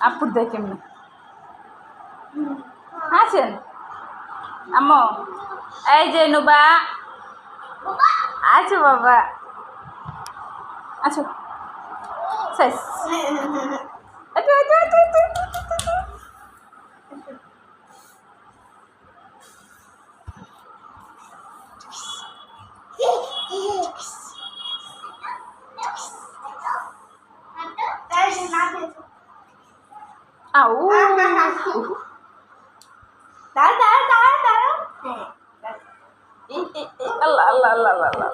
আপুর দেয় কেমনি? আছেন? আম্মু এই যে নুবা। আছো বাবা। আছো। শেষ এতো আউ আল্লাহ আল্লাহ আল্লাহ আল্লাহ।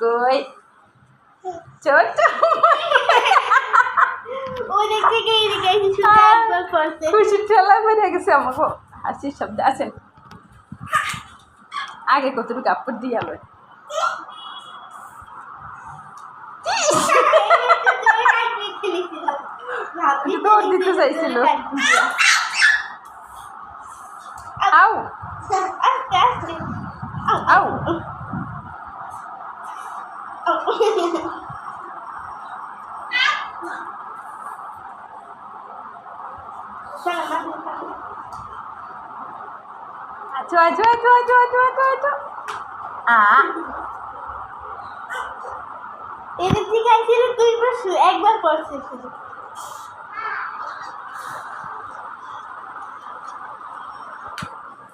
কই ছোট খুশি ঠেলা বেড়ে গেছে আমাকে হাসির শব্দ আছেন আগে কতটুকু কাপড় দিয়ে আলো দৌড় দিতে চাইছিল। আউ। আউ। আছো আছো আছো আছো আছো আছো আছো আ। এটা ঠিক আছে তুই বসু একবার করছিস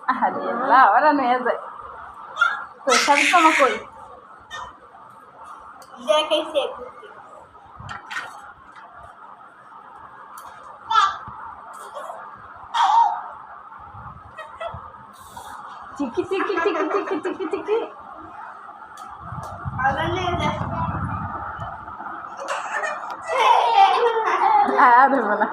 আরে আল্লাহ ওরা নিয়ে যায় তো সব সময় কই দেখাইছি টিকি টিকি টিকি টিকি টিকি টিকি আরে বলা